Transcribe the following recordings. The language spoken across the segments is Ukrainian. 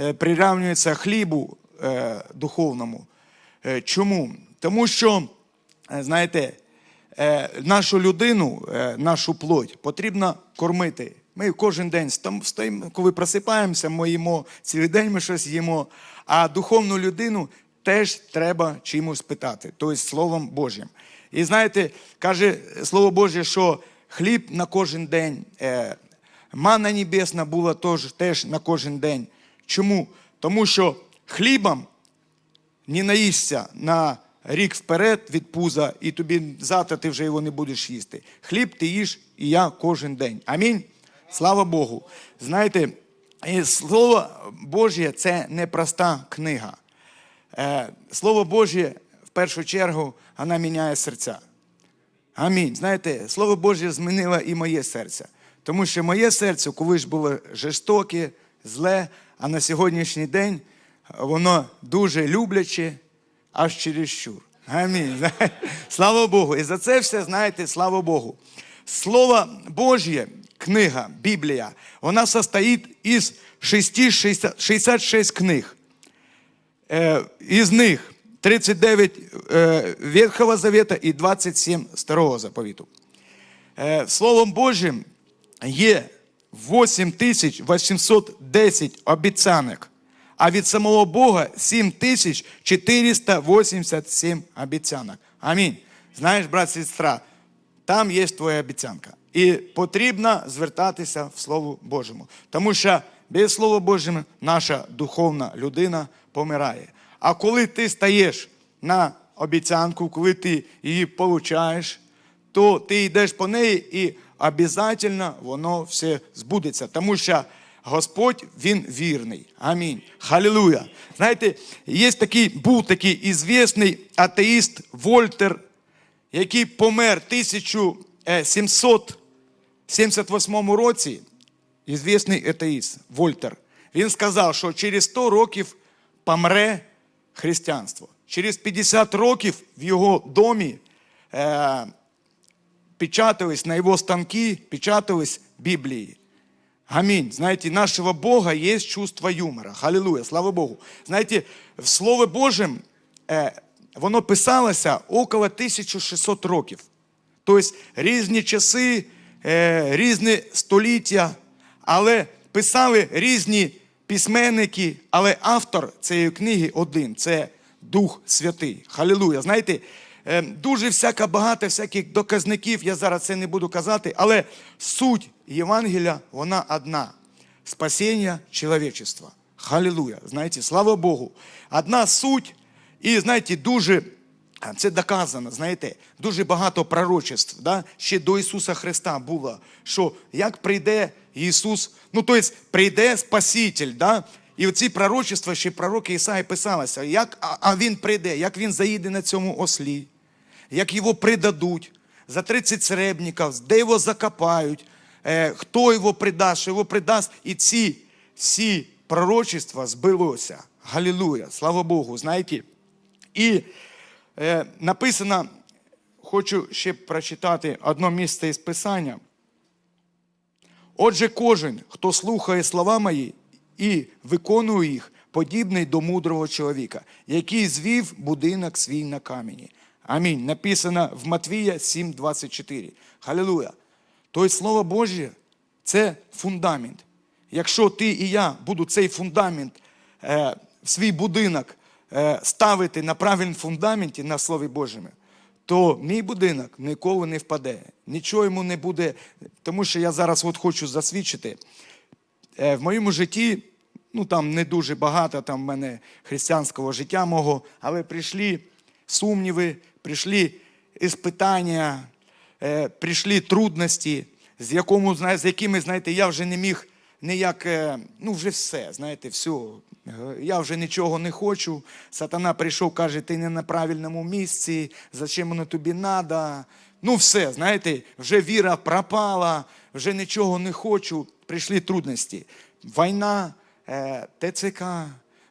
е, прирівнюється хлібу е, духовному. Е, Чому? Тому що, знаєте, нашу людину, нашу плоть потрібно кормити. Ми кожен день встаємо, коли просипаємося, ми їмо, цілий день ми щось їмо. А духовну людину теж треба чимось питати, тобто Словом Божим. І знаєте, каже Слово Боже, що хліб на кожен день, мана небесна була теж на кожен день. Чому? Тому що хлібом не наїшся на рік вперед від пуза, і тобі завтра ти вже його не будеш їсти. Хліб ти їш і я кожен день. Амінь. Слава Богу. Знаєте, Слово Божє це не проста книга. Е, Слово Божє в першу чергу вона міняє серця. Амінь. Знаєте, Слово Боже змінило і моє серце. Тому що моє серце колись було жорстоке, зле, а на сьогоднішній день воно дуже любляче, аж чересчур. Амінь. Слава Богу. І за це все, знаєте, слава Богу. Слово Божє, книга, Біблія, вона состоїть із 66 книг. Е, Із них 39 е, Ветхого Завета і 27 Старого Заповіту. Е, Словом Божим є 8810 обіцянок, а від самого Бога 7487 обіцянок. Амінь. Знаєш, брат, сестра, там є твоя обіцянка. І потрібно звертатися в Слово Божому. Тому що без Слова Божого наша духовна людина помирає. А коли ти стаєш на обіцянку, коли ти її получаєш, то ти йдеш по неї і обов'язково воно все збудеться. Тому що Господь Він вірний. Амінь. Халілуя. Знаєте, є такий, був такий ізвісний атеїст Вольтер, який помер е, 1778 році, ізвісний атеїст Вольтер. Він сказав, що через 100 років помре християнство. Через 50 років в його домі е, печатались на його станки, печатались Біблії. Амінь. Знаете, нашего Бога есть чувство юмора. Халилуя, слава Богу. Знаєте, в Слові Божим е, воно писалося около 1600 років. Тобто різні часи, е, різні століття, але писали різні письменники, але автор цієї книги один це Дух Святий. Халілуя. Знаєте, дуже всяка багато всяких доказників, я зараз це не буду казати, але суть Євангелія, вона одна. Спасіння чоловічества. Халілуя. Знаєте, слава Богу. Одна суть, і знаєте, дуже це доказано, знаєте, дуже багато пророчеств. Да? Ще до Ісуса Христа було, що як прийде Ісус, ну тобто прийде Спаситель, да? і оці пророчества, ще пророки Ісаї писалися, як а, а Він прийде, як Він заїде на цьому ослі, як його придадуть за 30 серебників, де його закопають, е, хто його придасть, що його придасть. І ці всі пророчества збилося. Галілуя, слава Богу, знаєте. І е, написано, хочу ще прочитати одне місце із Писання. Отже, кожен, хто слухає слова мої і виконує їх, подібний до мудрого чоловіка, який звів будинок свій на камені. Амінь. Написано в Матвія 7,24. Халілуя. Тобто Слово Боже це фундамент. Якщо ти і я буду цей фундамент е, свій будинок е, ставити на правильному фундаменті на Слові Божому, то мій будинок ніколи не впаде. Нічого йому не буде. Тому що я зараз от хочу засвідчити. Е, в моєму житті, ну там не дуже багато там в мене християнського життя мого, але прийшли сумніви, прийшли іспитання, е, прийшли трудності, з, якому, з якими, знаєте, я вже не міг ніяк, е, ну вже все, знаєте, все. Я вже нічого не хочу. Сатана прийшов, каже, ти не на правильному місці, зачем воно тобі треба. Ну, все, знаєте, вже віра пропала, вже нічого не хочу. Прийшли трудності. Війна, е, ТЦК,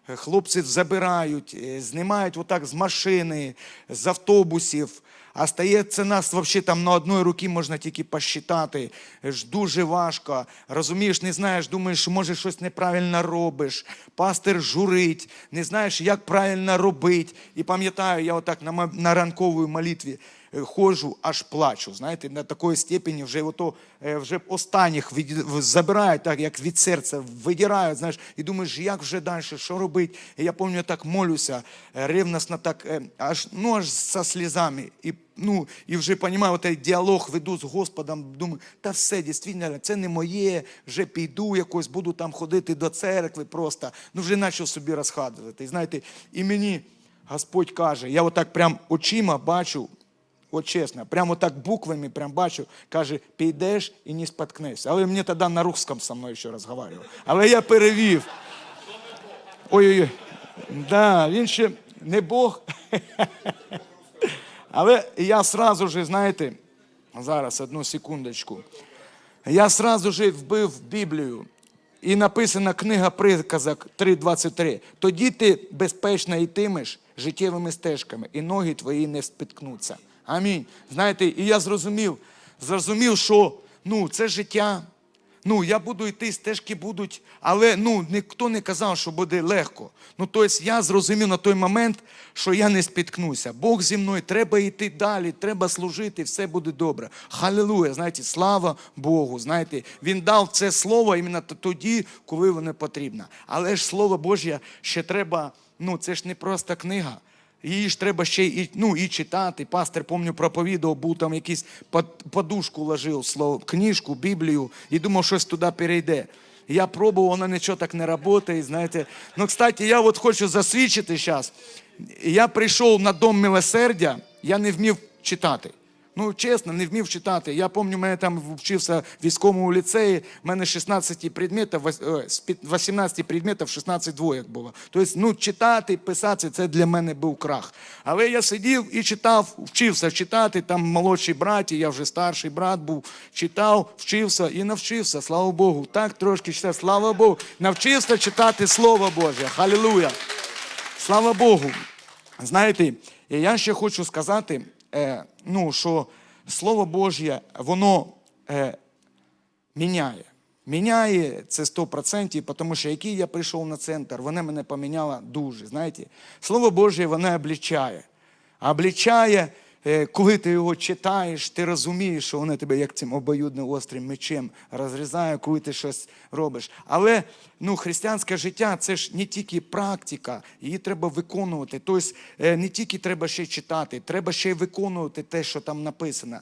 хлопців забирають, е, знімають отак з машини, з автобусів. А стається нас взагалі там на одної руки можна тільки посчитати. Ж дуже важко. Розумієш, не знаєш, думаєш, може щось неправильно робиш. Пастир журить, не знаєш, як правильно робити. І пам'ятаю, я отак на, на ранковій молитві е, ходжу, аж плачу. Знаєте, на такої степені вже ото, е, вже останніх від, забирають, так як від серця, видирають, знаєш, і думаєш, як вже далі, що робити. Я пам'ятаю, так молюся, е, ревностно так, е, аж, ну, аж со слізами. І, ну, і вже розумію, цей діалог веду з Господом, думаю, та все, дійсно, це не моє, вже піду якось, буду там ходити до церкви просто. Ну, вже почав собі розхадувати. І знаєте, і мені Господь каже, я отак прям очима бачу, От чесно, прямо так буквами прям бачу, каже, підеш і не споткнешся. Але мені тоді на русском со мною ще розмовляв. Але я перевів. Ой-ой-ой. Да, він ще не Бог. Але я сразу же, знаєте, зараз одну секундочку. Я сразу же вбив Біблію. І написана книга приказок 3.23. Тоді ти безпечно йтимеш життєвими стежками, і ноги твої не спіткнуться. Амінь. Знаєте, і я зрозумів, зрозумів, що ну, це життя. Ну, я буду йти, стежки будуть, але ну, ніхто не казав, що буде легко. Ну, тобто я зрозумів на той момент, що я не спіткнуся. Бог зі мною, треба йти далі, треба служити, все буде добре. Халилуя, знаєте, слава Богу. Знаєте, Він дав це слово іменно тоді, коли воно потрібно. Але ж слово Божє ще треба, ну це ж не просто книга. Її ж треба ще і, ну, і читати. Пастор, помню, проповідував, був там якийсь подушку ложив, слово, книжку, Біблію, і думав, щось туди перейде. Я пробував, воно нічого так не працює, знаєте. Ну, кстати, я от хочу засвідчити зараз. Я прийшов на дом милосердя, я не вмів читати. Ну, чесно, не вмів читати. Я пам'ятаю, мене там вчився в військовому ліцеї, в мене 16 предметів, е, під- 18 предметів, 16 двоєк було. Тобто, ну, читати, писати, це для мене був крах. Але я сидів і читав, вчився читати, там молодші браті, я вже старший брат був, читав, вчився і навчився, слава Богу. Так трошки читав, слава Богу. Навчився читати Слово Боже. Халілуя. Слава Богу. Знаєте, я ще хочу сказати, е, ну, що Слово Божє, воно е, міняє. Міняє це 100%, тому що який я прийшов на центр, вона мене поміняла дуже. Знаєте, Слово Боже, воно облічає. Облічає, коли ти його читаєш, ти розумієш, що воно тебе як цим обоюдним острим мечем розрізає, коли ти щось робиш. Але ну, християнське життя це ж не тільки практика, її треба виконувати. Тобто е, не тільки треба ще читати, треба ще й виконувати те, що там написано.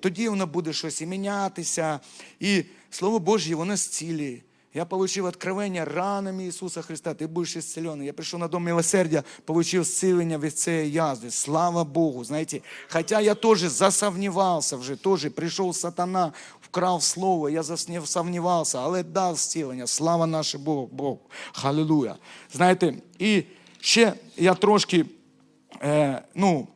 Тоді воно буде щось і мінятися. І Слово Божє, воно зцілює. Я получив откровення ранами Ісуса Христа, ти будеш ісцелений. Я прийшов на дом милосердя, получив зцілення від цієї язви. Слава Богу. Знаєте, хоча я теж засомнівався вже, теж прийшов сатана, вкрав слово, я заснів- але дав зцілення. Слава наше Богу. Богу. Халилуя. Знаєте, і ще я трошки, е, ну,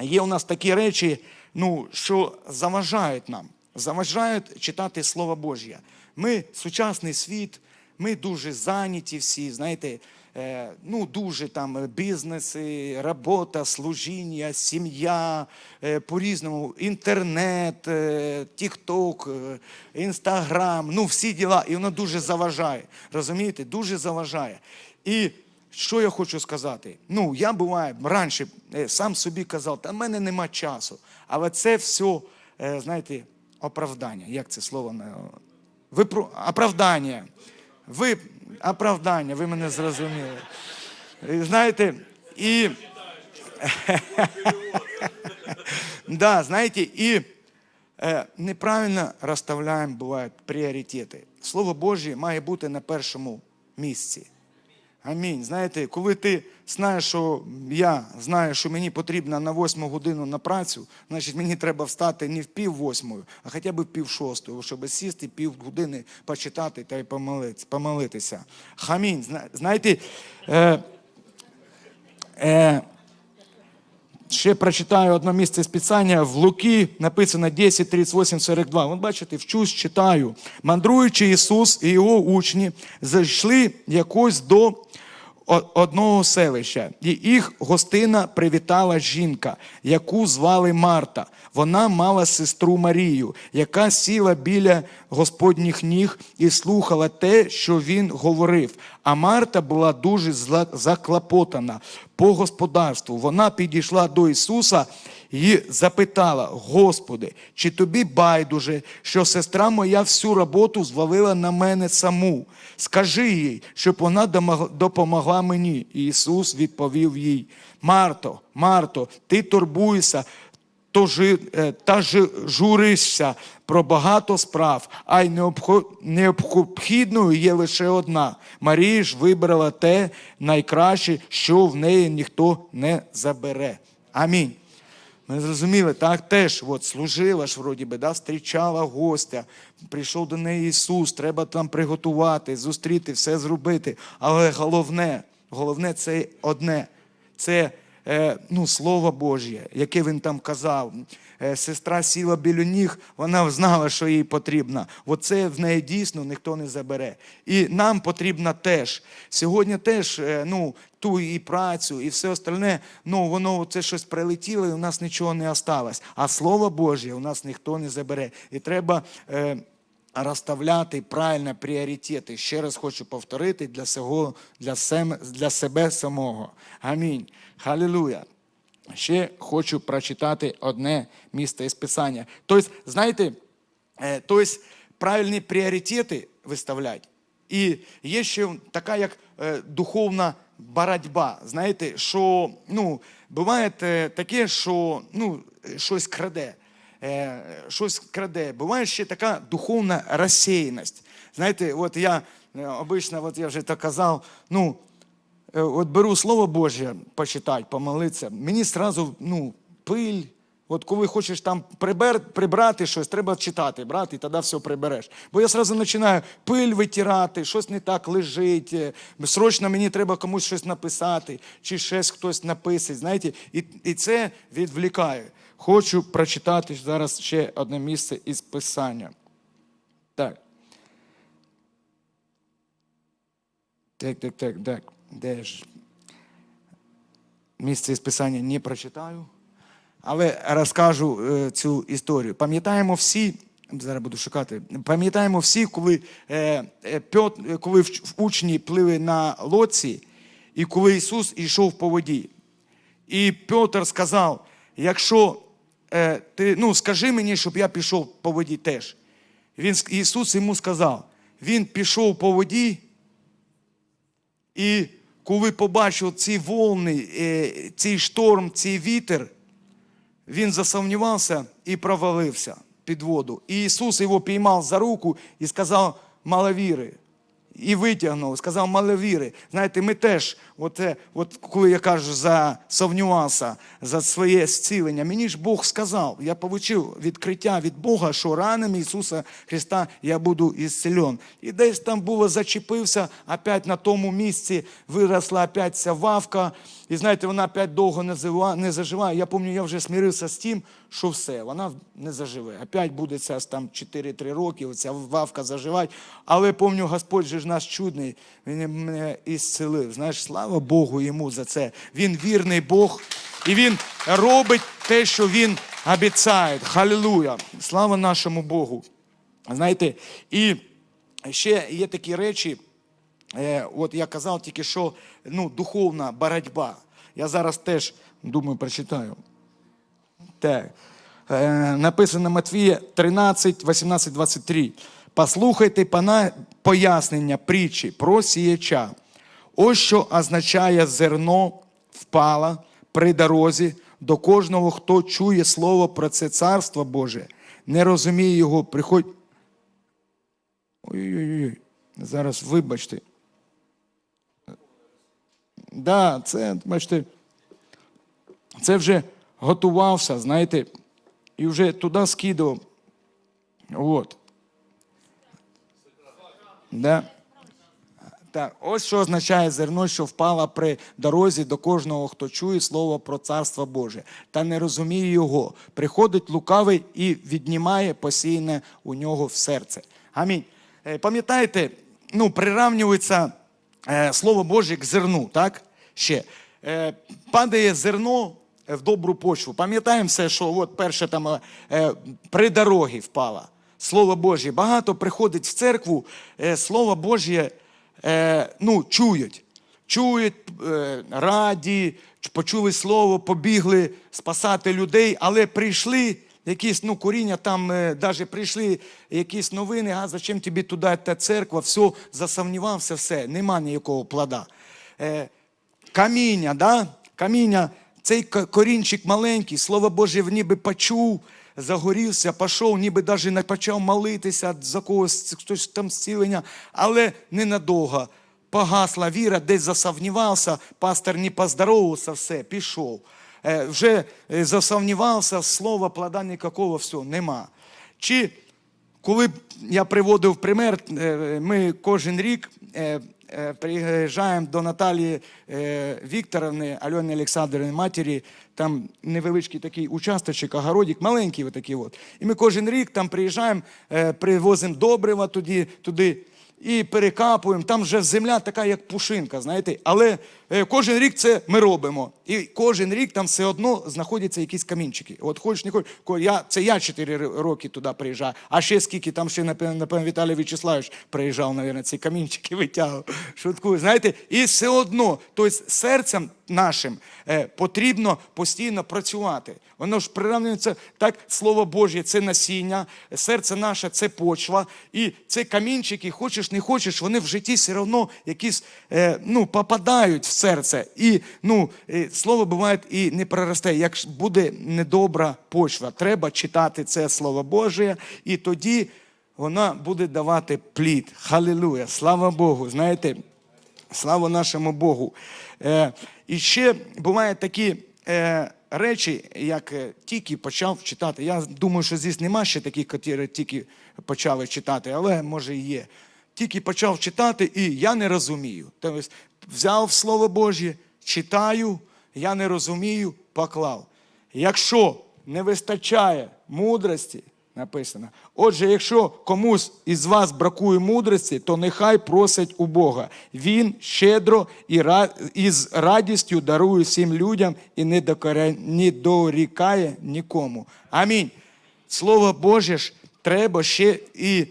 є у нас такі речі, ну, що заважають нам, заважають читати Слово Божє. Ми сучасний світ, ми дуже зайняті всі, знаєте, е, ну дуже там бізнеси, робота, служіння, сім'я, е, по-різному, інтернет, е, тікток, інстаграм, ну всі діла, і воно дуже заважає. Розумієте, дуже заважає. І що я хочу сказати? Ну, я буває раніше сам собі казав, та в мене нема часу. Але це все, знаєте, оправдання. Як це слово? Ви про оправдання. Ви оправдання, ви мене зрозуміли. Знаєте, і да, знаєте, і е, неправильно розставляємо бувають пріоритети. Слово Божє має бути на першому місці. Амінь. Знаєте, коли ти знаєш, що я знаю, що мені потрібно на восьму годину на працю, значить мені треба встати не в пів восьмої, а хоча б в пів шостої, щоб сісти пів години почитати та й помолитися. Хамінь. Знаєте, е, е, Ще прочитаю одне місце з Писання в Луки, написано 10, 38, 42. Вон бачите, вчусь, читаю. Мандруючи Ісус і його учні, зайшли якось до одного селища, і їх гостина привітала жінка, яку звали Марта. Вона мала сестру Марію, яка сіла біля Господніх ніг і слухала те, що він говорив. А Марта була дуже заклопотана по господарству. Вона підійшла до Ісуса і запитала: Господи, чи тобі байдуже, що сестра моя всю роботу звалила на мене саму? Скажи їй, щоб вона допомогла мені. І Ісус відповів їй: Марто, Марто, ти турбуєшся е, та журишся про багато справ, а й необхідною є лише одна. Марія ж вибрала те найкраще, що в неї ніхто не забере. Амінь. Ми зрозуміли, так теж от, служила ж, вроді би, да, зустрічала гостя, прийшов до неї Ісус, треба там приготувати, зустріти, все зробити. Але головне, головне це одне. Це ну, Слово Божє, яке він там казав. Е, сестра сіла біля ніг, вона знала, що їй потрібно. Оце в неї дійсно ніхто не забере. І нам потрібно теж. Сьогодні теж е, ну, ту і працю, і все остальне, ну воно це щось прилетіло, і у нас нічого не осталось. А Слово Божє у нас ніхто не забере. І треба. Розставляти правильно пріоритети. Ще раз хочу повторити для, сього, для, сем, для себе самого. Амінь. Халілуя. Ще хочу прочитати одне місце із Писання. Тобто, знаєте, е, тобто, правильні пріоритети виставляти. І є ще така як е, духовна боротьба. Знаєте, що ну, буває е, таке, що ну, щось краде щось краде. Буває ще така духовна розсіяність. Знаєте, от я е, обично, от я вже так казав, ну, е, от беру Слово Боже почитати, помолитися, мені сразу, ну, пиль. От коли хочеш там прибер, прибрати щось, треба читати, брати, і тоді все прибереш. Бо я сразу починаю пиль витирати, щось не так лежить, е, срочно мені треба комусь щось написати, чи щось хтось написить, знаєте, і, і це відвлікає. Хочу прочитати зараз ще одне місце із Писання. Так. Так, так, так, так. Де ж? Місце із Писання не прочитаю, але розкажу е, цю історію. Пам'ятаємо всі, зараз буду шукати, пам'ятаємо всі, коли, е, е, Пьот, коли в, учні плили на лодці, і коли Ісус йшов по воді. І Петр сказав: якщо ти ну, скажи мені, щоб я пішов по воді теж. Він, Ісус йому сказав: Він пішов по воді, і коли побачив ці волни, е, цей шторм, цей вітер, він засумнівався і провалився під воду. І Ісус його піймав за руку і сказав: маловіри. І витягнув, сказав маловіри. Знаєте, ми теж, от, от коли я кажу за совнювався, за своє зцілення, мені ж Бог сказав, я отримав відкриття від Бога, що ранами Ісуса Христа я буду ісцелен. І десь там було зачепився, опять на тому місці виросла опять ця вавка. І знаєте, вона опять довго не, заживає. Я пам'ятаю, я вже смирився з тим, що все, вона не заживе. Опять буде ця там 4-3 роки, оця вавка заживати. Але пам'ятаю, Господь же ж наш чудний, Він мене ісцелив. Знаєш, слава Богу йому за це. Він вірний Бог, і він робить те, що він обіцяє. Халілуя! Слава нашому Богу. Знаєте, і ще є такі речі. Е, от я казав тільки, що ну, духовна боротьба. Я зараз теж думаю, прочитаю. Так. Е, написано Матвія 13, 18, 23. Послухайте пояснення притчі про сіяча. Ось що означає зерно впало при дорозі до кожного, хто чує слово про це царство Боже, не розуміє його, приходь. Ой-ой-ой, зараз вибачте. Да, це, бачите, це вже готувався, знаєте, і вже туди скидував. От. Да. Так, ось що означає зерно, що впало при дорозі до кожного, хто чує слово про царство Боже, та не розуміє його. Приходить лукавий і віднімає посіяне у нього в серце. Амінь. Е, Пам'ятаєте, ну, приравнюється е, Слово Боже к зерну, так? Ще. Е, падає зерно в добру почву. Пам'ятаємо все, що от перше там е, е, при дорогі впала. Слово Боже. Багато приходить в церкву, е, Слово Боже е, ну, чують. Чують, е, раді, почули слово, побігли спасати людей, але прийшли якісь ну, коріння, там е, навіть прийшли якісь новини, а зачем тобі туди та церква, все, засумнівався, все, нема ніякого плода. Е, каміння, да? каміння, цей корінчик маленький, слово Боже, в ніби почув, загорівся, пішов, ніби навіть не почав молитися за когось, хтось там зцілення, але ненадовго. Погасла віра, десь засумнівався, пастор не поздоровався, все, пішов. Е, вже е, засумнівався, слова, плода ніякого, все, нема. Чи коли я приводив пример, е, ми кожен рік е, приїжджаємо до Наталії е, Вікторовни, Альони Олександрівни, матері, там невеличкий такий участочок, огородик, маленький отакий от. І ми кожен рік там приїжджаємо, е, привозимо добрива туди, туди і перекапуємо. Там вже земля така, як пушинка, знаєте. Але кожен рік це ми робимо. І кожен рік там все одно знаходяться якісь камінчики. От хочеш, не хочеш, я, це я 4 роки туди приїжджаю. А ще скільки там ще, напевно, Віталій Вячеславович приїжджав, мабуть, ці камінчики витягував. Шуткую, знаєте, і все одно, тобто серцем нашим е, потрібно постійно працювати. Воно ж приравнюється так, слово Божє, це насіння, серце наше це почва. І це камінчики, хочеш, не хочеш, вони в житті все одно якісь е, ну, попадають серце. І ну, слово буває і не проросте. Як буде недобра почва, треба читати це слово Боже, і тоді вона буде давати плід. Халилуя! Слава Богу! Знаєте, Слава нашому Богу. Е, і ще бувають такі е, речі, як е, тільки почав читати. Я думаю, що здесь нема ще таких, які тільки почали читати, але може і є. Тільки почав читати, і я не розумію. Тобто взяв Слово Божє, читаю, я не розумію, поклав. Якщо не вистачає мудрості, написано. Отже, якщо комусь із вас бракує мудрості, то нехай просить у Бога. Він щедро і з радістю дарує всім людям і не дорікає нікому. Амінь. Слово Боже ж треба ще і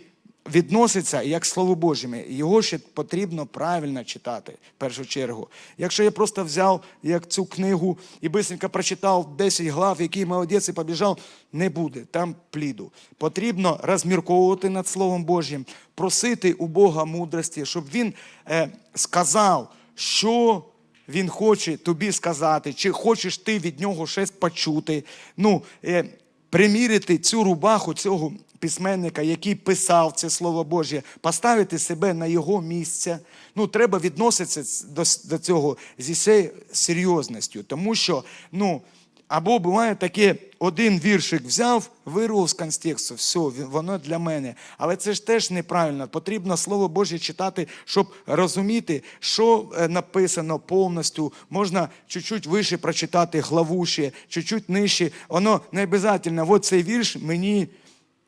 відноситься як Слово Божіме. Його ще потрібно правильно читати в першу чергу. Якщо я просто взяв як цю книгу і бисенько прочитав 10 глав, який молодець і побіжав, не буде там пліду. Потрібно розмірковувати над Словом Божим, просити у Бога мудрості, щоб він е, сказав, що він хоче тобі сказати, чи хочеш ти від нього щось почути. Ну, е, примірити цю рубаху цього письменника, який писав це слово Боже, поставити себе на його місце. Ну, треба відноситися до, до цього зі серйозністю, тому що, ну. Або буває таке, один віршик взяв, вирвав з контексту, все, воно для мене. Але це ж теж неправильно. Потрібно Слово Боже читати, щоб розуміти, що е, написано повністю. Можна чуть-чуть вище прочитати главу ще, чуть-чуть нижче. Воно не обов'язково. От цей вірш мені,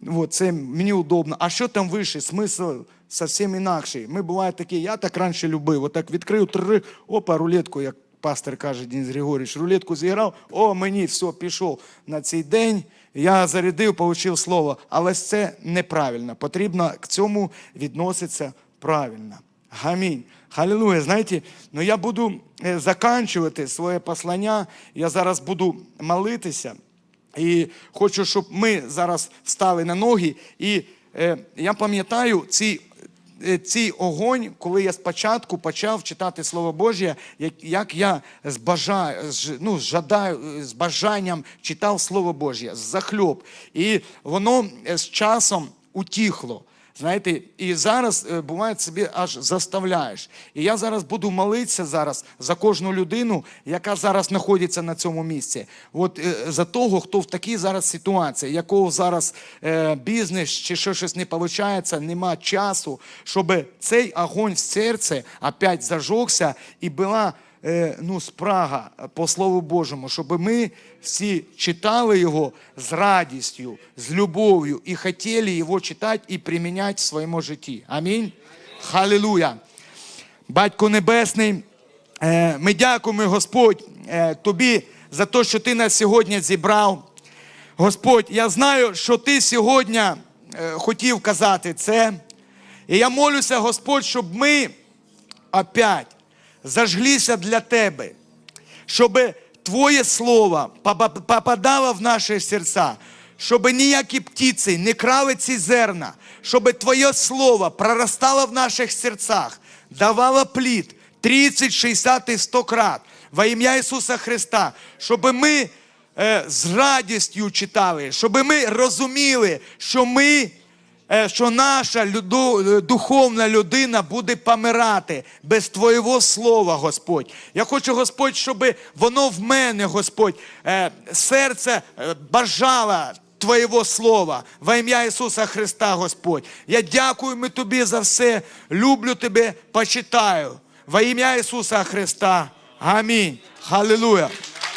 от це мені удобно. А що там вище? Смисл зовсім інакший. Ми буває такі, я так раніше любив. Отак відкрив, три, опа, рулетку, як пастор каже Денис Григорійович, рулетку зіграв, о, мені все, пішов на цей день. Я зарядив, отримав слово. Але це неправильно. Потрібно к цьому відноситися правильно. Амінь. Халілуя. Знаєте, ну я буду е, заканчувати своє послання. Я зараз буду молитися. І хочу, щоб ми зараз встали на ноги. І е, я пам'ятаю ці, цей огонь, коли я спочатку почав читати Слово Боже, як, я з, бажа, ну, жадаю, з бажанням читав Слово Боже, з захльоб. І воно е, з часом утіхло. Знаєте, і зараз е, буває собі аж заставляєш. І я зараз буду молитися зараз за кожну людину, яка зараз знаходиться на цьому місці. От е, за того, хто в такій зараз ситуації, якого зараз е, бізнес чи що щось не виходить, нема часу, щоб цей огонь в серце опять зажогся і була ну, спрага по Слову Божому, щоб ми всі читали його з радістю, з любов'ю і хотіли його читати і приміняти в своєму житті. Амінь. Халилуя. Батько Небесний, е, ми дякуємо, Господь, е, Тобі за те, що Ти нас сьогодні зібрав. Господь, я знаю, що Ти сьогодні е, хотів казати це. І я молюся, Господь, щоб ми опять зажглися для Тебе, щоб Твоє Слово попадало в наші серця, щоб ніякі птиці не крали ці зерна, щоб Твоє Слово проростало в наших серцях, давало плід 30, 60 і 100 крат во ім'я Ісуса Христа, щоб ми е, з радістю читали, щоб ми розуміли, що ми що наша люду- духовна людина буде помирати без Твоєго слова, Господь. Я хочу, Господь, щоб воно в мене, Господь, е, серце е, бажало Твоєго слова во ім'я Ісуса Христа, Господь. Я дякую ми Тобі за все. Люблю Тебе, почитаю. Во ім'я Ісуса Христа. Амінь. Халилуя.